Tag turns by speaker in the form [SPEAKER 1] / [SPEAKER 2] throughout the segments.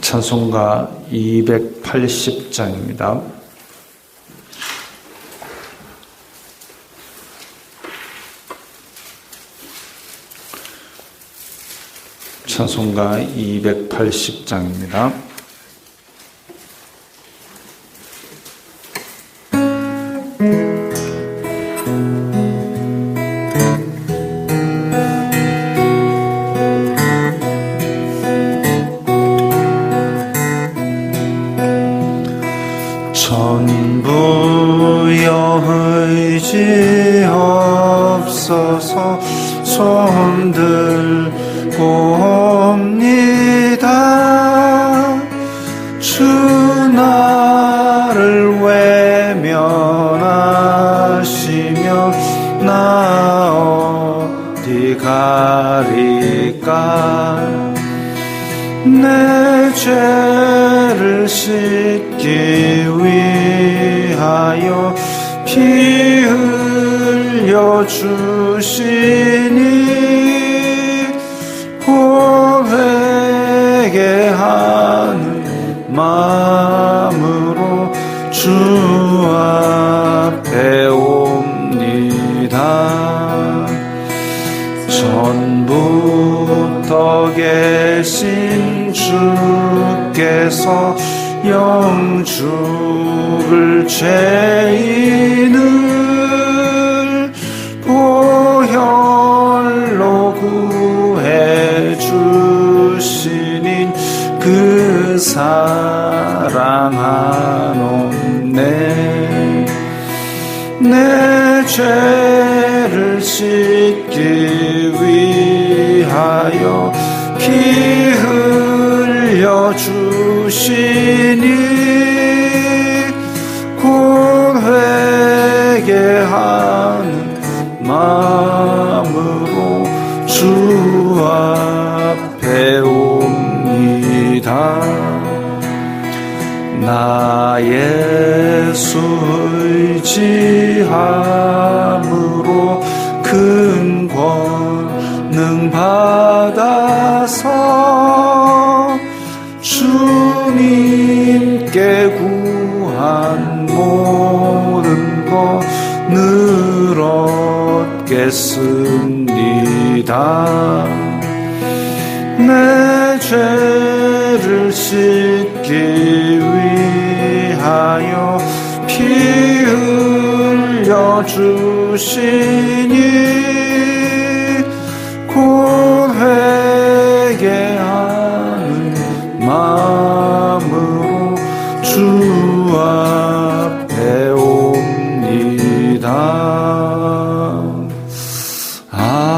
[SPEAKER 1] 찬송가 280장입니다. 찬송가 280장입니다. 어디 가리까? 내 죄를 씻기 위하여 피 흘려 주시니 전부터 계신 주께서 영죽을 죄인을 보혈로 구해 주시니 그 사랑 한없네. 내 죄를 씻기 위 하여 피 흘려 주시니 고백게 하는 마음으로 주 앞에 옵니다. 나 예수 의지함으 받아서 주님께 구한 모든 것늘 얻겠습니다. 내 죄를 씻기 위하여 피 흘려 주시니 고백게 하는 마음으로 주 앞에 옵니다. 아멘.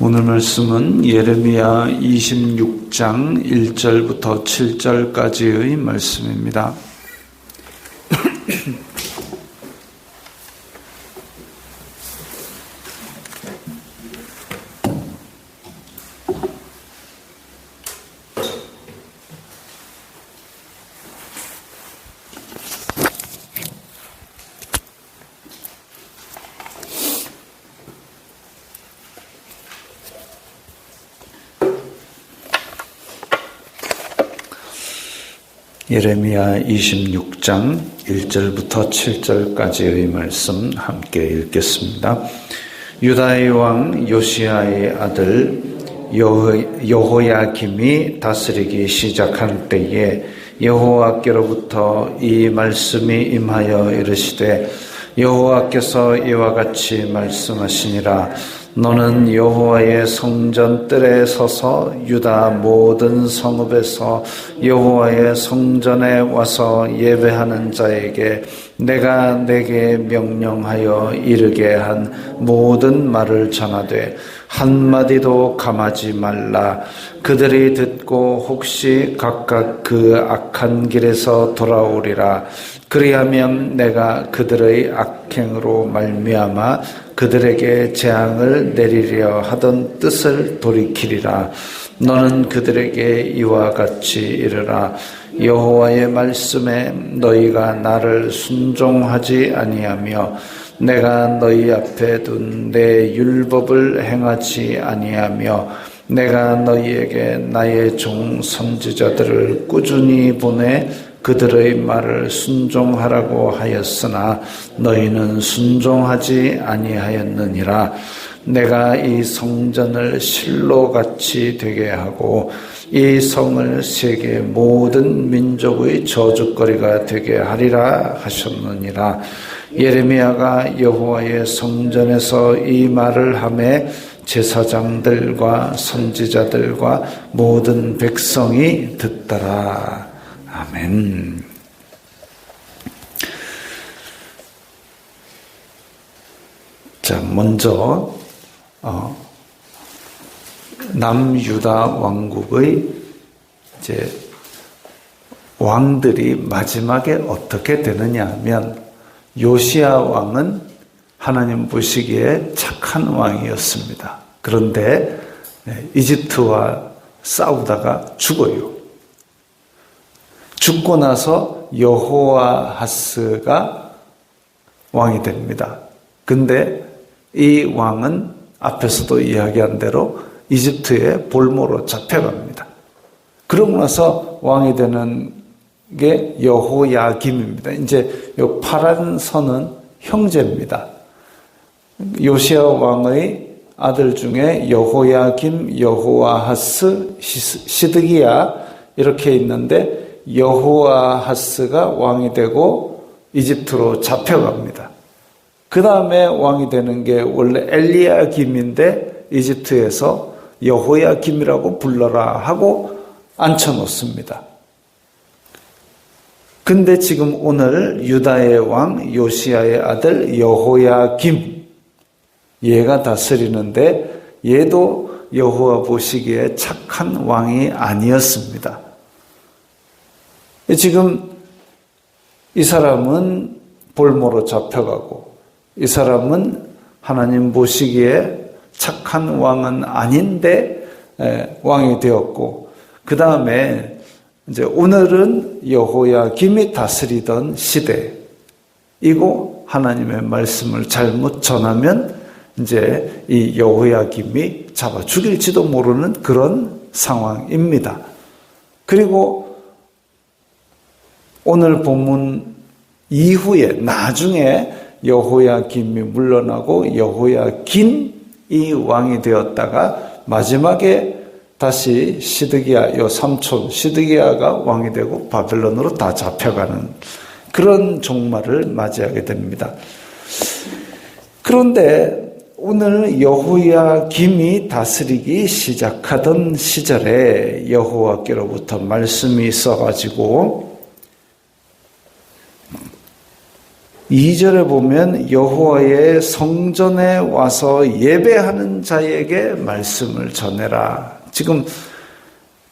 [SPEAKER 1] 오늘 말씀은 예레미야 26장 1절부터 7절까지의 말씀입니다. 예레미야 26장 1절부터 7절까지의 말씀 함께 읽겠습니다. 유다의 왕 요시아의 아들 여호야김이 다스리기 시작한 때에 여호와께로부터 이 말씀이 임하여 이르시되 여호와께서 이와 같이 말씀하시니라 너는 여호와의 성전 뜰에 서서 유다 모든 성읍에서 여호와의 성전에 와서 예배하는 자에게 내가 내게 명령하여 이르게 한 모든 말을 전하되 한마디도 감하지 말라. 그들이 듣고 혹시 각각 그 악한 길에서 돌아오리라. 그리하면 내가 그들의 악행으로 말미암아 그들에게 재앙을 내리려 하던 뜻을 돌이키리라. 너는 그들에게 이와 같이 이르라. 여호와의 말씀에 너희가 나를 순종하지 아니하며 내가 너희 앞에 둔 내 율법을 행하지 아니하며 내가 너희에게 나의 종 선지자들을 꾸준히 보내 그들의 말을 순종하라고 하였으나 너희는 순종하지 아니하였느니라 내가 이 성전을 실로 같이 되게 하고 이 성을 세계 모든 민족의 저주거리가 되게 하리라 하셨느니라 예레미야가 여호와의 성전에서 이 말을 함에 제사장들과 선지자들과 모든 백성이 듣더라. 아멘. 자, 먼저 어, 남유다 왕국의 이제 왕들이 마지막에 어떻게 되느냐 하면 요시아 왕은 하나님 보시기에 착한 왕이었습니다. 그런데 네, 이집트와 싸우다가 죽어요. 죽고 나서 여호와하스가 왕이 됩니다. 근데 이 왕은 앞에서도 이야기한 대로 이집트의 볼모로 잡혀갑니다. 그러고 나서 왕이 되는 게 여호야김입니다. 이제 요 파란 선은 형제입니다. 요시아 왕의 아들 중에 여호야김, 여호아하스, 시드기야 이렇게 있는데 여호아하스가 왕이 되고 이집트로 잡혀갑니다. 그 다음에 왕이 되는 게 원래 엘리야김인데 이집트에서 여호야김이라고 불러라 하고 앉혀놓습니다. 근데 지금 오늘 유다의 왕 요시아의 아들 여호야김 얘가 다스리는데 얘도 여호와 보시기에 착한 왕이 아니었습니다. 지금 이 사람은 볼모로 잡혀가고 이 사람은 하나님 보시기에 착한 왕은 아닌데 왕이 되었고 그 다음에 이제 오늘은 여호야 김이 다스리던 시대이고 하나님의 말씀을 잘못 전하면 이제 이 여호야 김이 잡아 죽일지도 모르는 그런 상황입니다. 그리고 오늘 본문 이후에 나중에 여호야 김이 물러나고 여호야 김이 왕이 되었다가 마지막에 다시 시드기야 요 삼촌 시드기야가 왕이 되고 바벨론으로 다 잡혀가는 그런 종말을 맞이하게 됩니다. 그런데 오늘 여호야 김이 다스리기 시작하던 시절에 여호와께로부터 말씀이 있어가지고 2절에 보면 여호와의 성전에 와서 예배하는 자에게 말씀을 전해라. 지금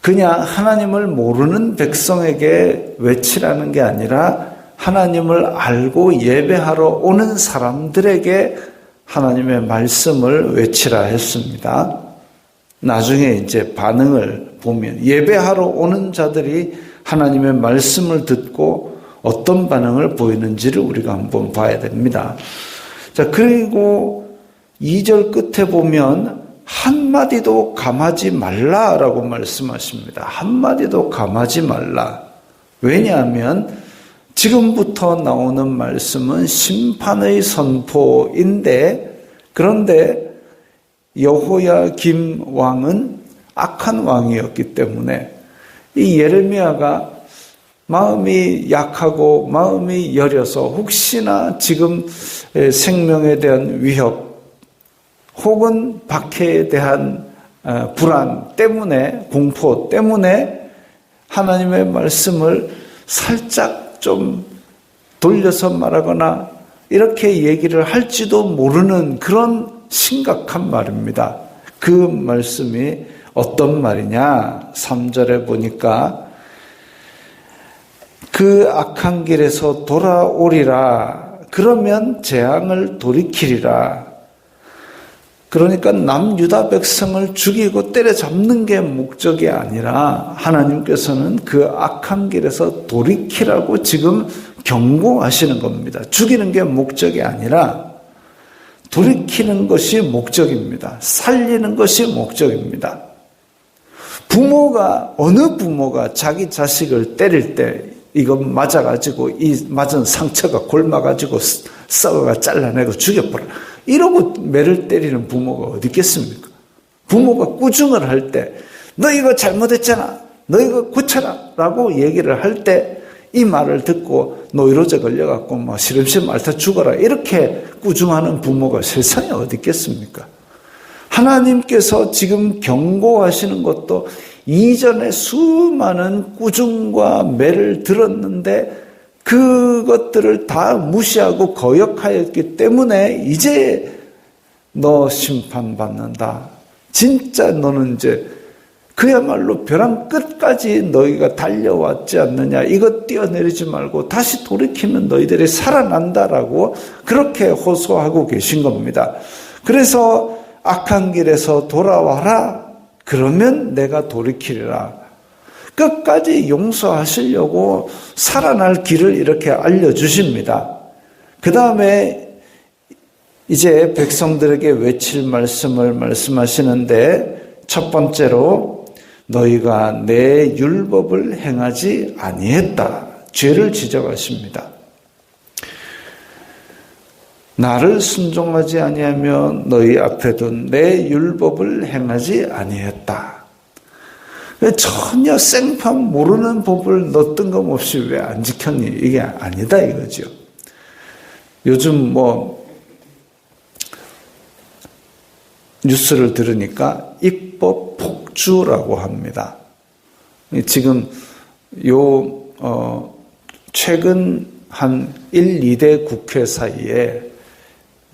[SPEAKER 1] 그냥 하나님을 모르는 백성에게 외치라는 게 아니라 하나님을 알고 예배하러 오는 사람들에게 하나님의 말씀을 외치라 했습니다. 나중에 이제 반응을 보면 예배하러 오는 자들이 하나님의 말씀을 듣고 어떤 반응을 보이는지를 우리가 한번 봐야 됩니다. 자, 그리고 2절 끝에 보면 한마디도 감하지 말라라고 말씀하십니다. 한마디도 감하지 말라. 왜냐하면 지금부터 나오는 말씀은 심판의 선포인데 그런데 여호야 김 왕은 악한 왕이었기 때문에 이 예레미야가 마음이 약하고 마음이 여려서 혹시나 지금 생명에 대한 위협 혹은 박해에 대한 어, 불안 때문에 공포 때문에 하나님의 말씀을 살짝 좀 돌려서 말하거나 이렇게 얘기를 할지도 모르는 그런 심각한 말입니다. 그 말씀이 어떤 말이냐? 3절에 보니까 그 악한 길에서 돌아오리라. 그러면 재앙을 돌이키리라. 그러니까 남유다 백성을 죽이고 때려잡는 게 목적이 아니라 하나님께서는 그 악한 길에서 돌이키라고 지금 경고하시는 겁니다. 죽이는 게 목적이 아니라 돌이키는 것이 목적입니다. 살리는 것이 목적입니다. 부모가 어느 부모가 자기 자식을 때릴 때 이거 맞아가지고 이 맞은 상처가 골마가지고 썩어가 잘라내고 죽여버려. 이러고 매를 때리는 부모가 어디 있겠습니까? 부모가 꾸중을 할 때, 너 이거 잘못했잖아. 너 이거 고쳐라. 라고 얘기를 할 때, 이 말을 듣고 노이로제 걸려갖고 뭐 시름시름 앓다 죽어라. 이렇게 꾸중하는 부모가 세상에 어디 있겠습니까? 하나님께서 지금 경고하시는 것도 이전에 수많은 꾸중과 매를 들었는데 그것들을 다 무시하고 거역하였기 때문에 이제 너 심판받는다. 진짜 너는 이제 그야말로 벼랑 끝까지 너희가 달려왔지 않느냐. 이것 뛰어내리지 말고 다시 돌이키면 너희들이 살아난다라고 그렇게 호소하고 계신 겁니다. 그래서 악한 길에서 돌아와라. 그러면 내가 돌이키리라. 끝까지 용서하시려고 살아날 길을 이렇게 알려주십니다. 그 다음에 이제 백성들에게 외칠 말씀을 말씀하시는데 첫 번째로 너희가 내 율법을 행하지 아니했다. 죄를 지적하십니다. 나를 순종하지 아니하며 너희 앞에 둔 내 율법을 행하지 아니했다. 전혀 생판 모르는 법을 너 뜬금없이 왜 안 지켰니? 이게 아니다 이거죠. 요즘 뭐 뉴스를 들으니까 입법 폭주라고 합니다. 지금 요 어, 최근 한 1, 2대 국회 사이에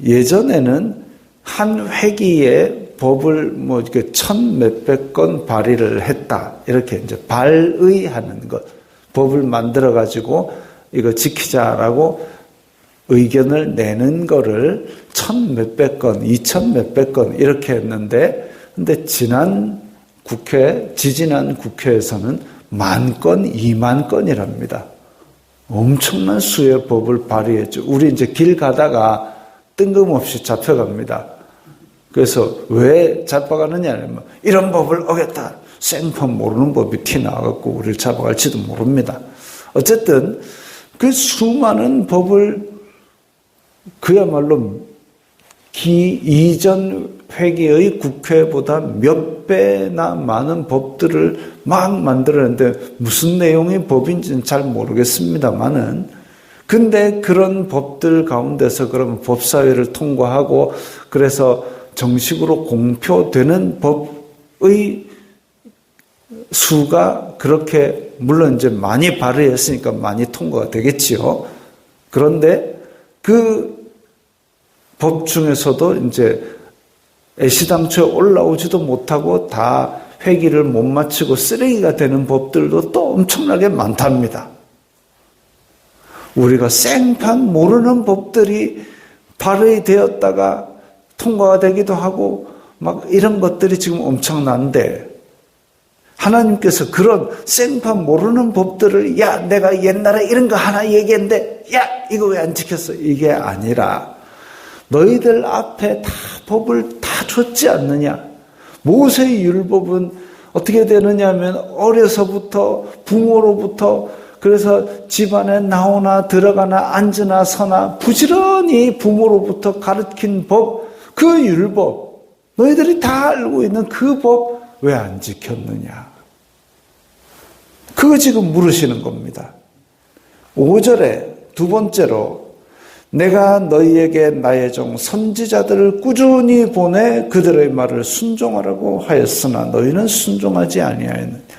[SPEAKER 1] 예전에는 한 회기에 법을 뭐 이렇게 천 몇백 건 발의를 했다. 이렇게 이제 발의하는 것. 법을 만들어 가지고 이거 지키자라고 의견을 내는 거를 천 몇백 건, 이천 몇백 건 이렇게 했는데 근데 지난 국회, 지지난 국회에서는 만 건, 이만 건이랍니다. 엄청난 수의 법을 발의했죠. 우리 이제 길 가다가 뜬금없이 잡혀갑니다. 그래서 왜 잡아가느냐 이런 법을 어겼다. 생판 모르는 법이 튀나와갖고 우리를 잡아갈지도 모릅니다. 어쨌든 그 수많은 법을 그야말로 기 이전 회계의 국회보다 몇 배나 많은 법들을 막 만들었는데 무슨 내용의 법인지는 잘 모르겠습니다만은 근데 그런 법들 가운데서 그러면 법사위를 통과하고 그래서 정식으로 공표되는 법의 수가 그렇게 물론 이제 많이 발의했으니까 많이 통과가 되겠지요. 그런데 그 법 중에서도 이제 애시당초에 올라오지도 못하고 다 회기를 못 마치고 쓰레기가 되는 법들도 또 엄청나게 많답니다. 우리가 생판 모르는 법들이 발의되었다가 통과가 되기도 하고 막 이런 것들이 지금 엄청난데 하나님께서 그런 생판 모르는 법들을 야 내가 옛날에 이런 거 하나 얘기했는데 야 이거 왜 안 지켰어? 이게 아니라 너희들 앞에 다 법을 다 줬지 않느냐? 모세의 율법은 어떻게 되느냐 하면 어려서부터 부모로부터 그래서 집안에 나오나 들어가나 앉으나 서나 부지런히 부모로부터 가르친 법, 그 율법, 너희들이 다 알고 있는 그 법 왜 안 지켰느냐? 그거 지금 물으시는 겁니다. 5절에 두 번째로 내가 너희에게 나의 종 선지자들을 꾸준히 보내 그들의 말을 순종하라고 하였으나 너희는 순종하지 아니하였느냐.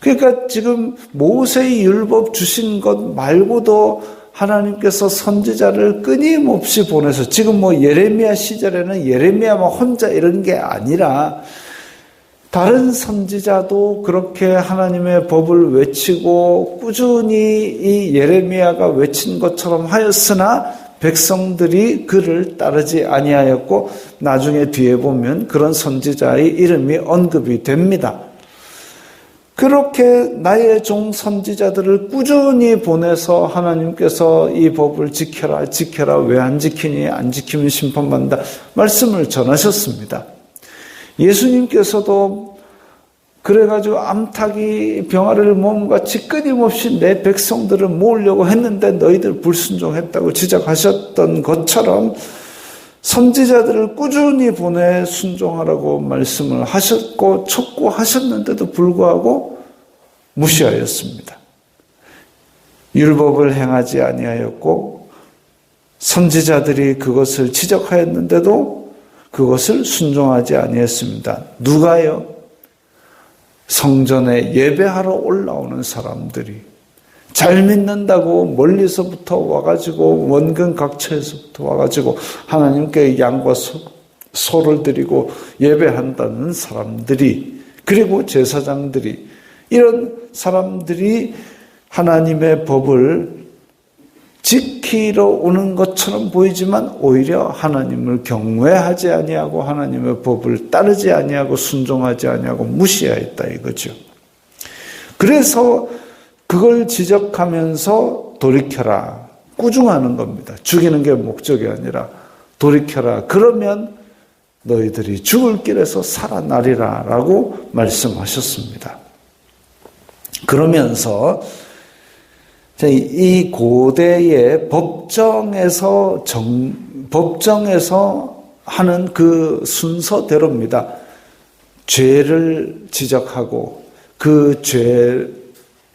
[SPEAKER 1] 그러니까 지금 모세의 율법 주신 것 말고도 하나님께서 선지자를 끊임없이 보내서 지금 뭐 예레미야 시절에는 예레미야만 혼자 이런 게 아니라 다른 선지자도 그렇게 하나님의 법을 외치고 꾸준히 이 예레미야가 외친 것처럼 하였으나 백성들이 그를 따르지 아니하였고 나중에 뒤에 보면 그런 선지자의 이름이 언급이 됩니다. 그렇게 나의 종 선지자들을 꾸준히 보내서 하나님께서 이 법을 지켜라 지켜라. 왜 안 지키니? 안 지키면 심판받는다. 말씀을 전하셨습니다. 예수님께서도 그래가지고 암탉이 병아리를 몸같이 끊임없이 내 백성들을 모으려고 했는데 너희들 불순종했다고 지적하셨던 것처럼 선지자들을 꾸준히 보내 순종하라고 말씀을 하셨고 촉구하셨는데도 불구하고 무시하였습니다. 율법을 행하지 아니하였고 선지자들이 그것을 지적하였는데도 그것을 순종하지 아니했습니다. 누가요? 성전에 예배하러 올라오는 사람들이 잘 믿는다고 멀리서부터 와가지고 원근 각처에서부터 와가지고 하나님께 양과 소, 소를 드리고 예배한다는 사람들이 그리고 제사장들이 이런 사람들이 하나님의 법을 지키러 오는 것처럼 보이지만 오히려 하나님을 경외하지 아니하고 하나님의 법을 따르지 아니하고 순종하지 아니하고 무시하였다 이거죠. 그래서 그걸 지적하면서 돌이켜라. 꾸중하는 겁니다. 죽이는 게 목적이 아니라 돌이켜라. 그러면 너희들이 죽을 길에서 살아나리라. 라고 말씀하셨습니다. 그러면서 이 고대의 법정에서 정, 법정에서 하는 그 순서대로입니다. 죄를 지적하고 그 죄에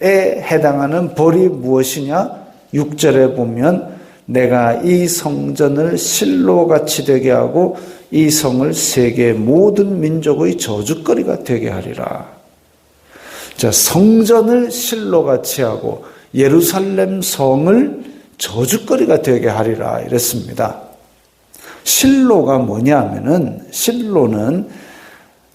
[SPEAKER 1] 해당하는 벌이 무엇이냐? 6절에 보면 내가 이 성전을 실로 같이 되게 하고 이 성을 세계 모든 민족의 저주거리가 되게 하리라. 자, 성전을 실로 같이 하고 예루살렘 성을 저주거리가 되게 하리라 이랬습니다. 실로가 뭐냐면은 실로는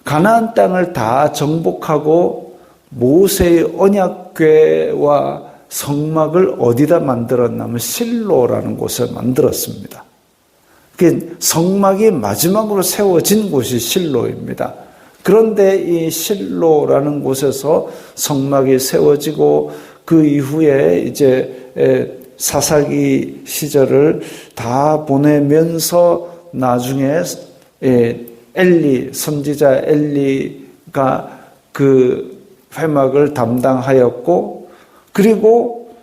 [SPEAKER 1] 가나안 땅을 다 정복하고 모세의 언약궤와 성막을 어디다 만들었냐면 실로라는 곳에 만들었습니다. 그 성막이 마지막으로 세워진 곳이 실로입니다. 그런데 이 실로라는 곳에서 성막이 세워지고 그 이후에 이제 사사기 시절을 다 보내면서 나중에 엘리 선지자 엘리가 그 회막을 담당하였고 그리고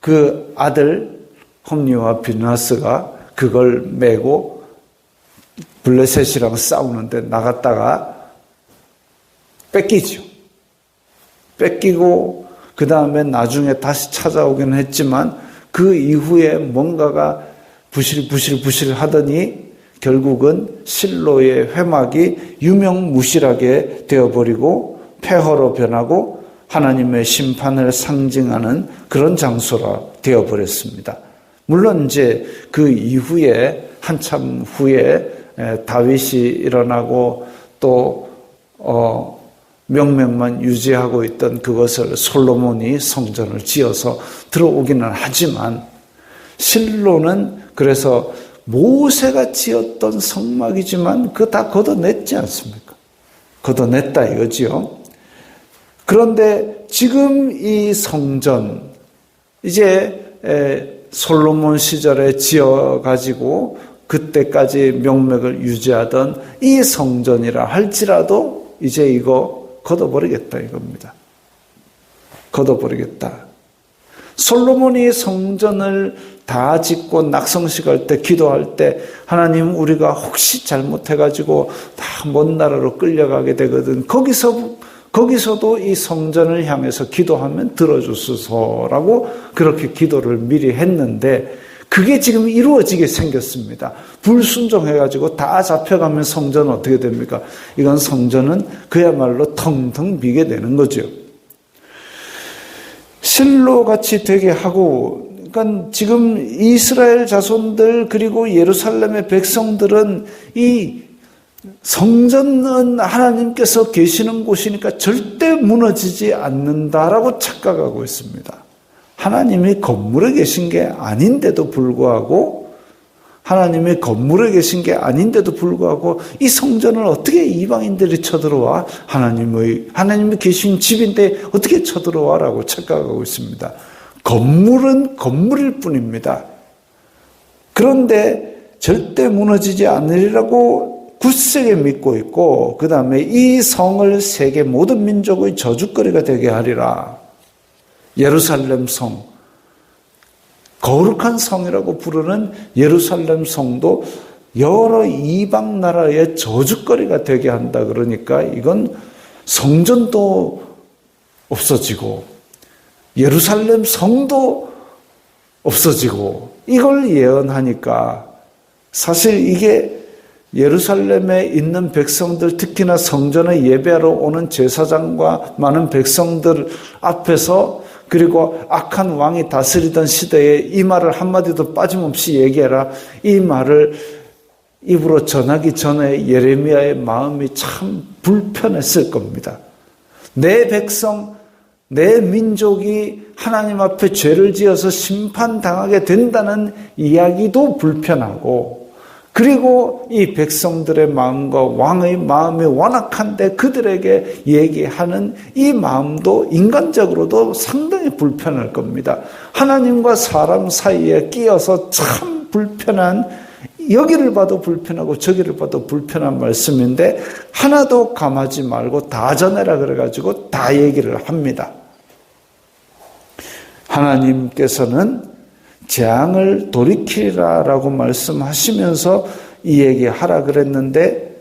[SPEAKER 1] 그 아들 홈리와 비나스가 그걸 메고 블레셋이랑 싸우는데 나갔다가 뺏기죠. 뺏기고 그 다음에 나중에 다시 찾아오긴 했지만 그 이후에 뭔가가 부실 부실 부실 하더니 결국은 실로의 회막이 유명무실하게 되어버리고 폐허로 변하고 하나님의 심판을 상징하는 그런 장소라 되어버렸습니다. 물론 이제 그 이후에 한참 후에 다윗이 일어나고 또 어, 명명만 유지하고 있던 그것을 솔로몬이 성전을 지어서 들어오기는 하지만 실로는 그래서 모세가 지었던 성막이지만 그 다 걷어냈지 않습니까? 걷어냈다 이거지요. 그런데 지금 이 성전 이제 솔로몬 시절에 지어 가지고 그때까지 명맥을 유지하던 이 성전이라 할지라도 이제 이거 걷어버리겠다 이겁니다. 걷어버리겠다. 솔로몬이 성전을 다 짓고 낙성식 할 때 기도할 때 하나님 우리가 혹시 잘못해가지고 다 먼 나라로 끌려가게 되거든 거기서 거기서도 이 성전을 향해서 기도하면 들어주소서라고 그렇게 기도를 미리 했는데 그게 지금 이루어지게 생겼습니다. 불순종해가지고 다 잡혀가면 성전은 어떻게 됩니까? 이건 성전은 그야말로 텅텅 비게 되는 거죠. 실로 같이 되게 하고, 그러니까 지금 이스라엘 자손들 그리고 예루살렘의 백성들은 이 성전은 하나님께서 계시는 곳이니까 절대 무너지지 않는다라고 착각하고 있습니다. 하나님이 건물에 계신 게 아닌데도 불구하고 하나님이 건물에 계신 게 아닌데도 불구하고 이 성전을 어떻게 이방인들이 쳐들어와 하나님의 하나님이 계신 집인데 어떻게 쳐들어와라고 착각하고 있습니다. 건물은 건물일 뿐입니다. 그런데 절대 무너지지 않으리라고 굳세게 믿고 있고 그 다음에 이 성을 세계 모든 민족의 저주거리가 되게 하리라. 예루살렘 성, 거룩한 성이라고 부르는 예루살렘 성도 여러 이방 나라의 저주거리가 되게 한다 그러니까 이건 성전도 없어지고 예루살렘 성도 없어지고 이걸 예언하니까 사실 이게 예루살렘에 있는 백성들 특히나 성전에 예배하러 오는 제사장과 많은 백성들 앞에서 그리고 악한 왕이 다스리던 시대에 이 말을 한마디도 빠짐없이 얘기해라. 이 말을 입으로 전하기 전에 예레미야의 마음이 참 불편했을 겁니다. 내 백성, 내 민족이 하나님 앞에 죄를 지어서 심판당하게 된다는 이야기도 불편하고 그리고 이 백성들의 마음과 왕의 마음이 완악한데 그들에게 얘기하는 이 마음도 인간적으로도 상당히 불편할 겁니다. 하나님과 사람 사이에 끼어서 참 불편한 여기를 봐도 불편하고 저기를 봐도 불편한 말씀인데 하나도 감하지 말고 다 전해라 그래가지고 다 얘기를 합니다. 하나님께서는 재앙을 돌이키라라고 말씀하시면서 이 얘기 하라 그랬는데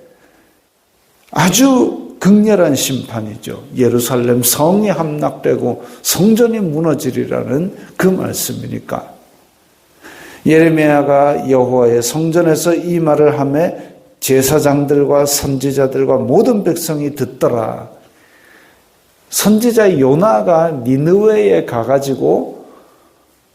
[SPEAKER 1] 아주 극렬한 심판이죠. 예루살렘 성이 함락되고 성전이 무너지리라는 그 말씀이니까. 예레미야가 여호와의 성전에서 이 말을 하며 제사장들과 선지자들과 모든 백성이 듣더라. 선지자 요나가 니느웨에 가가지고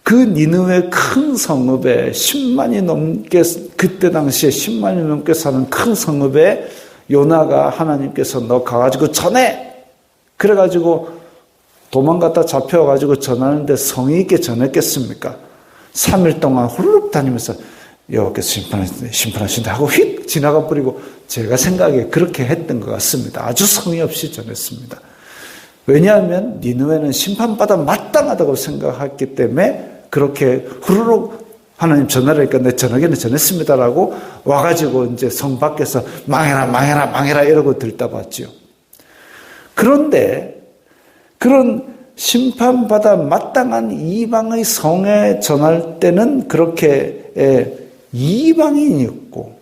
[SPEAKER 1] 그 니느웨 큰 성읍에 10만이 넘게 그때 당시에 10만이 넘게 사는 큰 성읍에 요나가 하나님께서 너 가가지고 전해 그래가지고 도망갔다 잡혀가지고 전하는데 성의 있게 전했겠습니까? 3일 동안 훌룩 다니면서 여호께서 심판하신다, 심판하신다 하고 휙 지나가 버리고 제가 생각에 그렇게 했던 것 같습니다. 아주 성의 없이 전했습니다. 왜냐하면 니누에는 심판받아 마땅하다고 생각했기 때문에 그렇게 후루룩 하나님 전화를 하니까 내 전화기는 전했습니다라고 와가지고 이제 성 밖에서 망해라, 망해라, 망해라 이러고 들다봤죠. 그런데 그런 심판받아 마땅한 이방의 성에 전할 때는 그렇게 예, 이방인이었고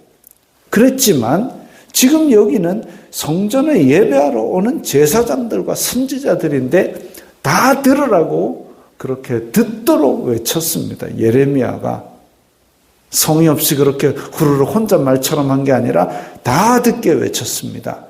[SPEAKER 1] 그랬지만 지금 여기는 성전에 예배하러 오는 제사장들과 선지자들인데 다 들으라고 그렇게 듣도록 외쳤습니다. 예레미야가 성의 없이 그렇게 후루룩 혼자 말처럼 한 게 아니라 다 듣게 외쳤습니다.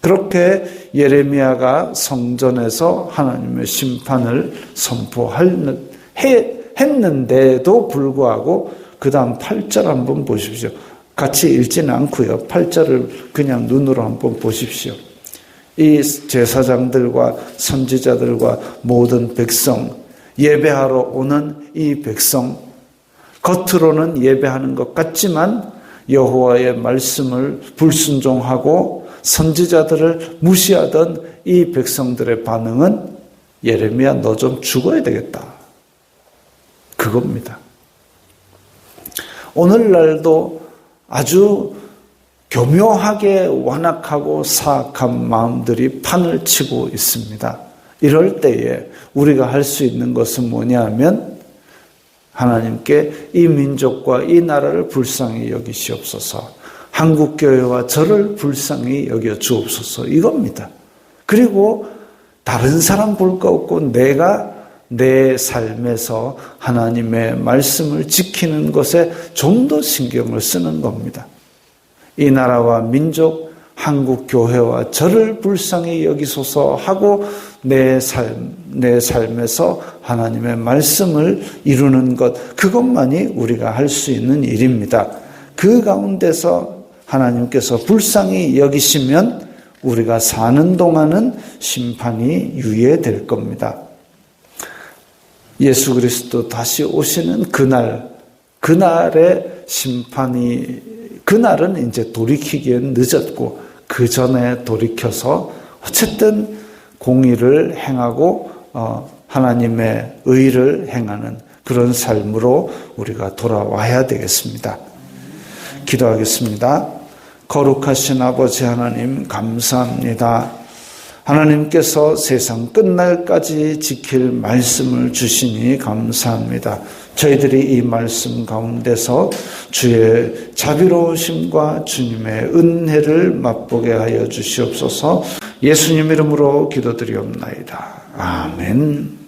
[SPEAKER 1] 그렇게 예레미야가 성전에서 하나님의 심판을 선포했는데도 불구하고 그 다음 8절 한번 보십시오. 같이 읽지는 않고요. 8절을 그냥 눈으로 한번 보십시오. 이 제사장들과 선지자들과 모든 백성, 예배하러 오는 이 백성, 겉으로는 예배하는 것 같지만 여호와의 말씀을 불순종하고 선지자들을 무시하던 이 백성들의 반응은 예레미야 너 좀 죽어야 되겠다. 그겁니다. 오늘날도 아주 교묘하게 완악하고 사악한 마음들이 판을 치고 있습니다. 이럴 때에 우리가 할 수 있는 것은 뭐냐 하면 하나님께 이 민족과 이 나라를 불쌍히 여기시옵소서. 한국교회와 저를 불쌍히 여겨 주옵소서. 이겁니다. 그리고 다른 사람 볼 거 없고 내가 내 삶에서 하나님의 말씀을 지키는 것에 좀 더 신경을 쓰는 겁니다. 이 나라와 민족, 한국 교회와 저를 불쌍히 여기소서 하고 내 삶, 내 삶에서 하나님의 말씀을 이루는 것, 그것만이 우리가 할 수 있는 일입니다. 그 가운데서 하나님께서 불쌍히 여기시면 우리가 사는 동안은 심판이 유예될 겁니다. 예수 그리스도 다시 오시는 그날, 그날의 심판이, 그날은 이제 돌이키기엔 늦었고, 그 전에 돌이켜서 어쨌든 공의를 행하고, 어, 하나님의 의를 행하는 그런 삶으로 우리가 돌아와야 되겠습니다. 기도하겠습니다. 거룩하신 아버지 하나님, 감사합니다. 하나님께서 세상 끝날까지 지킬 말씀을 주시니 감사합니다. 저희들이 이 말씀 가운데서 주의 자비로우심과 주님의 은혜를 맛보게 하여 주시옵소서 예수님 이름으로 기도드리옵나이다. 아멘.